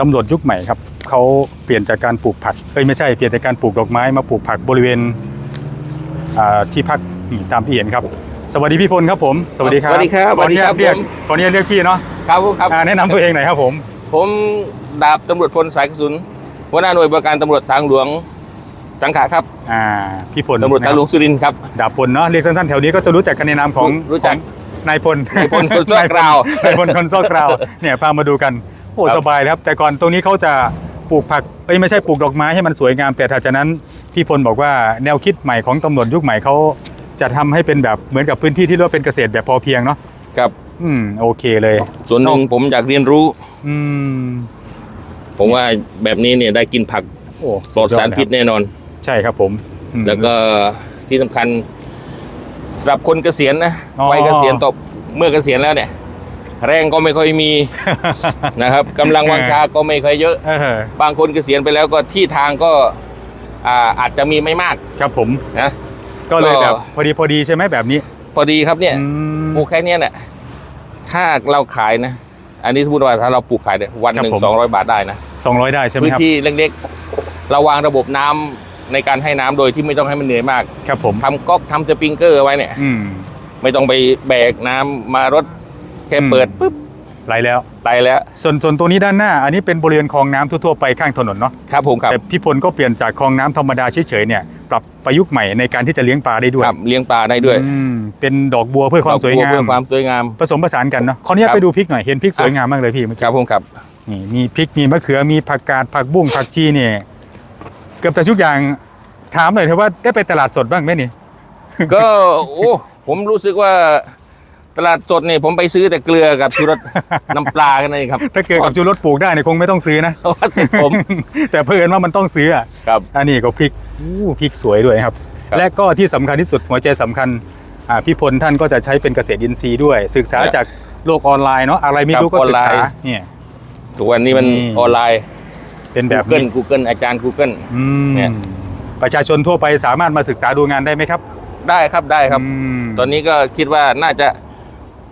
ตำรวจยุคใหม่ครับเขาเปลี่ยนจากการปลูกผักเอ้ยไม่ใช่เปลี่ยนจากการปลูกดอกไม้มาปลูกผักบริเวณอ่าที่พักนี่ตามที่เห็นครับ สวัสดีพี่พลครับผม สวัสดีครับสวัสดีครับขออนุญาตสวัสดีเรียคกรับผมขออนุญาตเรียกพี่เนาะครับผมครับอ่าแนะนำตัวเองหน่อยครับผม ผมดาบตำรวจพลสายกระสุนหัวหน้าหน่วยบริการตำรวจทางหลวงสังขะครับอ่าพี่พลตำรวจทางหลวงสุรินทร์ครับดาบพลเนาะเรียกสั้นๆแถวนี้ก็จะรู้จักกันในนามของรู้จักของนายพลนายพลคนซอกกราว นายพลคนซอกกราวเนี่ยพามาดูกัน โอ้ครับสบายเลยครับ แต่ก่อนตรงนี้เขาจะปลูกผักเอ้ยไม่ใช่ปลูกดอกไม้ให้มันสวยงาม แต่ถ้าจากนั้นพี่พลบอกว่าแนวคิดใหม่ของตำรวจยุคใหม่เขาจะทำให้เป็นแบบเหมือนกับพื้นที่ที่เรียกว่าเป็นเกษตรแบบพอเพียงเนาะครับอืมโอเคเลย ส่วนหนึ่งผมอยากเรียนรู้ อืมผมว่าแบบนี้เนี่ยได้กินผักโอ้ปลอดสารพิษแน่นอน ใช่ครับผมอืมแล้วก็ที่สำคัญสำหรับคนเกษียณนะอ๋อวัยเกษียณตบเมื่อเกษียณแล้วเนี่ย แรงก็ไม่ค่อยมีนะครับกำลังวังชาก็ไม่ค่อยเยอะเออบางคนเกษียณไปแล้วก็ที่ทางก็อ่าอาจจะมีไม่มากครับผมนะก็เลยก็แบบพอดีพอดีใช่ไหมแบบนี้ พอดีครับเนี่ยอืมปลูกแค่เนี้ยเนี่ยถ้าเราขายนะ อันนี้สมมติว่าถ้าเราปลูกขายเนี่ยวันหนึ่ครับงผมสองร้อยบาทได้นะ200ได้ใช่ไหมพื้นครับที่เล็กๆเราวางระบบน้ำในการให้น้ำโดยที่ไม่ต้องให้มันเหนื่อยมาก ครับผมทำก๊อกทำสปริงเกอร์ไว้เนี่ยอืมไม่ต้องไปแบกน้ำมารถ แค่อืมเปิดปุ๊บไหลแล้วไปแล้ว ส่วนส่วนตัวนี้ด้านหน้า อันนี้เป็นบริเวณคลองน้ำทั่วๆไปข้างถนนเนาะครับผมครับแต่พี่พลก็เปลี่ยนจากคลองน้ำธรรมดาเฉยๆเนี่ยปรับประยุกต์ใหม่ในการที่จะเลี้ยงปลาได้ด้วยครับเลี้ยงปลาได้ด้วยอืมเป็นดอกบัวเพื่อความสวยงาเพื่มอความสวยงามผสมผสานกันเนาะขออนุญาตครับไปดูพริกหน่อยเห็นพริกสวยงามมากเลยพี่เมื่อคกี้รับผมครับนี่มีพริกมีมะเขือมีผักกาดผักบุ้งผักชีเนี่ยเกือบแต่ทุกอย่างถามหน่อยเถอะว่าได้ไปตลาดสดบ้างไหมนี่ก็โอ้ผมรู้สึกว่า ตลาดสดเนี่ยผมไปซื้อแต่เกลือกับชูรส น้ำปลากันเองครับถ้าเกิดกับจูรสปลูกได้เนี่ยคงไม่ต้องซื้อนะ เพราะว่าเสร็จผม แต่เพื่อนว่ามันต้องซื้ออะครับ อันนี้ก็พริกอู้พริกสวยด้วยครับ ครับและก็ที่สำคัญที่สุดหัวใจสำคัญอ่าพี่พลท่านก็จะใช้เป็นเกษตรอินทรีย์ด้วย ศึกษาครับจากโลกออนไลน์เนาะอะไรไม่รู้ครัก็บศึกษาออนไลน์ เนี่ย ทุกวันนี้มันนี่ ออนไลน์เป็นแบบ Google นี้ Google อาจารย์ Google อืมเนี่ย ประชาชนทั่วไปสามารถมาศึกษาดูงานได้ไหมครับได้ครับได้ครับ อืมตอนนี้ก็คิดว่าน่าจะ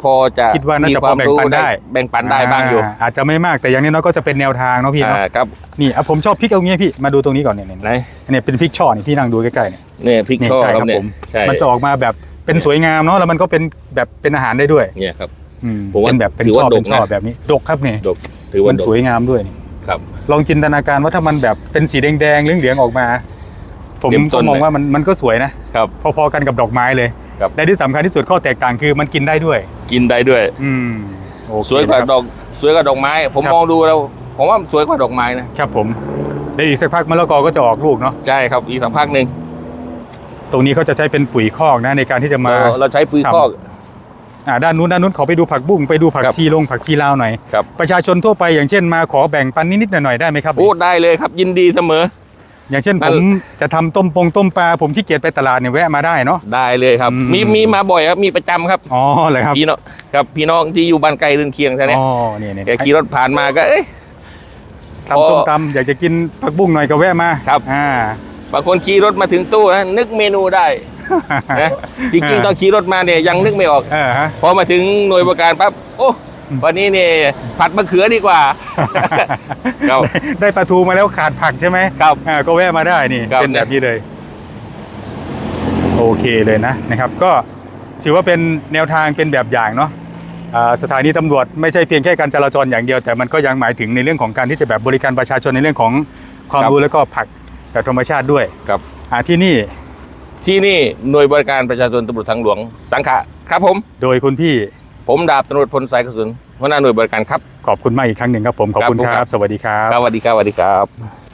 พอจะคิดว่าน่าจะมีควมพอแบ่งปันได้แบ่งปันได้บ้างอยู่ อาจจะไม่มากแต่อย่างนี้น้อยก็จะเป็นแนวทางเนาะพี่เนาะอ่าครับนี่อะผมชอบพริกเอางี้พี่มาดูตรงนี้ก่อนเนี่ยเนี่ยไหนเนี่ยเป็นพริกช่อนี่พี่นั่งดูใกล้ๆเนี่ยเนี่ยพริกนี่ช่อใช่คครัรับบเนี่ยผมใช่มันจะออกมาแบบเป็นสวยงามเนาะแล้วมันก็เป็นแบบเป็นอาหารได้ด้วยเนี่ยครับอืมผมว่าเป็นแบบเป็นถือช่ว่าอเป็นดกนะช่อแบบนี้ดกครับนี่ดกถือว่ามันดกสวยงามด้วยนี่ครับ ลองจินตนาการว่าถ้ามันแบบเป็นสีแดงๆเหลืองๆออกมา ผมเต็มต้ก็นมองเลยว่ามันมันก็สวยนะครับพอๆกันกับดอกไม้เลยครับและที่สำคัญที่สุดข้อแตกต่างคือมันกินได้ด้วย กินได้ด้วย อืมโอเคสวยกว่านะครับดอก สวยกว่าดอกไม้ ผมครับ มองดูแล้ว ผมว่ามันสวยกว่าดอกไม้นะครับผมเดี๋ยวอีกสักพักมะละกอก็จะออกลูกเนาะใช่ครับอีกสักพักหนึ่งตรงนี้เขาจะใช้เป็นปุ๋ยคอกนะในการที่จะมา เราเราใช้ปุ๋ยครับ คอก อ่าด้านนู้นด้านนู้นขอไปดูผักบุ้งไปดูผักครับชีลงผักชีลาวหน่อยครับ ประชาชนทั่วไปอย่างเช่นมาขอแบ่งปันนิดๆหน่อยๆได้ไหมครับ โอ้ได้เลยครับยินดีเสมอ อย่างเช่นนั่ผนมจะทำต้มปงต้มปลาผมขี้เกียจไปตลาดเนี่ยแวะมาได้เนาะได้เลยครับอืมมีมีมาบ่อยครับมีประจำครับอ๋อเลยครับพี่น้องครับพี่น้องที่อยู่บ้านไกลเรือนเคียงใช่ไหมอ๋อเนี่ยเนี่ยแกขี่รถผ่านมาก็เอ้ยทำส้มตำอยากจะกินผักบุ้งหน่อยก็แวะมาครับอ่าบางคนขี่รถมาถึงตู้นะนึกเมนูได้นะจริงๆตอนขี่รถมาเนี่ยยังนึกไม่ออกเออฮะพอมาถึงหน่วยบริการปั๊บโอ้ วันนี้เนี่ยผัดมะเขือดีกว่าครับได้ได้ปลาทูมาแล้วขาดผักใช่ไหมครับอ่าก็แวะมาได้นี่ครับเป็นแบบนี้เลย โอเคเลยนะนะครับ ก็ถือว่าเป็นแนวทางเป็นแบบอย่างเนาะอ่าสถานีตำรวจไม่ใช่เพียงแค่การจราจรอย่างเดียว แต่มันก็ยังหมายถึงในเรื่องของการที่จะแบบบริการประชาชนในเรื่องของความครับรู้แล้วก็ผักแบบธรรมชาติด้วยครับอ่าที่นี่ที่นี่หน่วยบริการประชาชนตำรวจทางหลวงสังขะครับผม โดยคุณพี่ ผมดาบตำรวจพลสายกระสุนหัวหน้าหน่วยบริการครับ ขอบคุณมากอีกครั้งหนึ่งครับผม ขอบคุณครับผมคครัรับบสวัสดีครับ ครับสวัสดีครับสวัสดีครับ